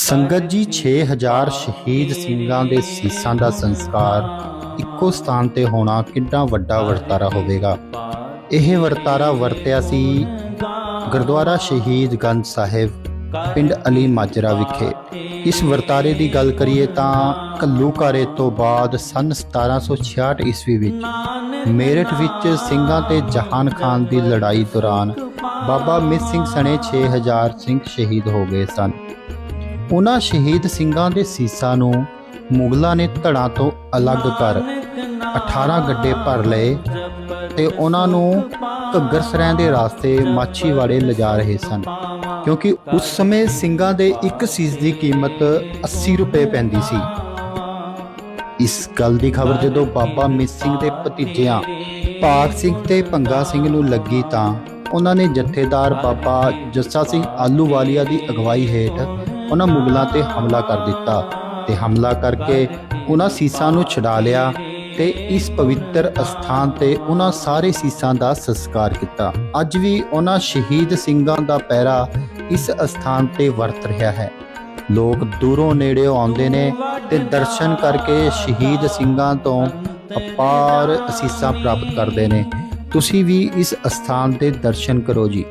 ਸੰਗਤ ਜੀ 6000 ਸ਼ਹੀਦ ਸਿੰਘਾਂ ਦੇ ਸੀਸਾਂ ਦਾ ਸੰਸਕਾਰ ਇੱਕੋ ਸਥਾਨ ਤੇ ਹੋਣਾ ਕਿੰਨਾ ਵੱਡਾ ਵਰਤਾਰਾ ਹੋਵੇਗਾ। ਇਹ ਵਰਤਾਰਾ ਵਰਤਿਆ ਸੀ ਗੁਰਦੁਆਰਾ ਸ਼ਹੀਦ ਗੰਜ ਸਾਹਿਬ, ਪਿੰਡ ਅਲੀ ਮਾਜਰਾ ਵਿਖੇ। ਇਸ ਵਰਤਾਰੇ ਦੀ ਗੱਲ ਕਰੀਏ ਤਾਂ ਕੱਲੂਕਾਰੇ ਤੋਂ ਬਾਅਦ ਸਨ 1766 ਈਸਵੀ ਵਿੱਚ ਮੇਰਠ ਵਿੱਚ ਸਿੰਘਾਂ ਤੇ ਜਹਾਨ ਖਾਨ ਦੀ ਲੜਾਈ ਦੌਰਾਨ ਬਾਬਾ ਮਿਤ ਸਿੰਘ ਸਣੇ 6000 ਸਿੰਘ ਸ਼ਹੀਦ ਹੋ ਗਏ ਸਨ। ਉਹਨਾਂ ਸ਼ਹੀਦ ਸਿੰਘਾਂ ਦੇ ਸੀਸਾਂ ਨੂੰ ਮੁਗਲਾਂ ਨੇ ਧੜਾਂ ਤੋਂ ਅਲੱਗ ਕਰ 18 ਗੱਡੇ ਭਰ ਲਏ ਤੇ ਉਹਨਾਂ ਨੂੰ ਘੱਗਰ ਸਰੈਂ ਦੇ ਰਾਸਤੇ ਮਾਛੀਵਾੜੇ ਲਿਜਾ ਰਹੇ ਸਨ, ਕਿਉਂਕਿ ਉਸ ਸਮੇਂ ਸਿੰਘਾਂ ਦੇ ਇੱਕ ਸੀਸ ਦੀ ਕੀਮਤ 80 ਰੁਪਏ ਪੈਂਦੀ ਸੀ। ਇਸ ਗੱਲ ਦੀ ਖਬਰ ਜਦੋਂ ਬਾਬਾ ਮਿਸ ਸਿੰਘ ਦੇ ਭਤੀਜਿਆਂ ਭਾਗ ਸਿੰਘ ਤੇ ਭੰਗਾ ਸਿੰਘ ਨੂੰ ਲੱਗੀ ਤਾਂ ਉਹਨਾਂ ਨੇ ਜਥੇਦਾਰ ਬਾਬਾ ਜੱਸਾ ਸਿੰਘ ਆਲੂਵਾਲੀਆ ਦੀ ਅਗਵਾਈ ਹੇਠ ਉਹਨਾਂ ਮੁਗਲਾਂ ਤੇ ਹਮਲਾ ਕਰ ਦਿੱਤਾ ਤੇ ਹਮਲਾ ਕਰਕੇ ਉਹਨਾਂ ਸੀਸਾਂ ਨੂੰ ਛਡਾ ਲਿਆ ਤੇ ਇਸ ਪਵਿੱਤਰ ਅਸਥਾਨ ਤੇ ਉਹਨਾਂ ਸਾਰੇ ਸੀਸਾਂ ਦਾ ਸੰਸਕਾਰ ਕੀਤਾ। ਅੱਜ ਵੀ ਉਹਨਾਂ ਸ਼ਹੀਦ ਸਿੰਘਾਂ ਦਾ ਪਹਿਰਾ ਇਸ ਅਸਥਾਨ ਤੇ ਵਰਤ ਰਿਹਾ ਹੈ। ਲੋਕ ਦੂਰੋਂ ਨੇੜਿਓਂ ਆਉਂਦੇ ਨੇ ਤੇ ਦਰਸ਼ਨ ਕਰਕੇ ਸ਼ਹੀਦ ਸਿੰਘਾਂ ਤੋਂ ਅਪਾਰ ਅਸੀਸਾਂ ਪ੍ਰਾਪਤ ਕਰਦੇ ਨੇ। ਤੁਸੀਂ ਵੀ ਇਸ ਅਸਥਾਨ ਦੇ ਦਰਸ਼ਨ ਕਰੋ ਜੀ।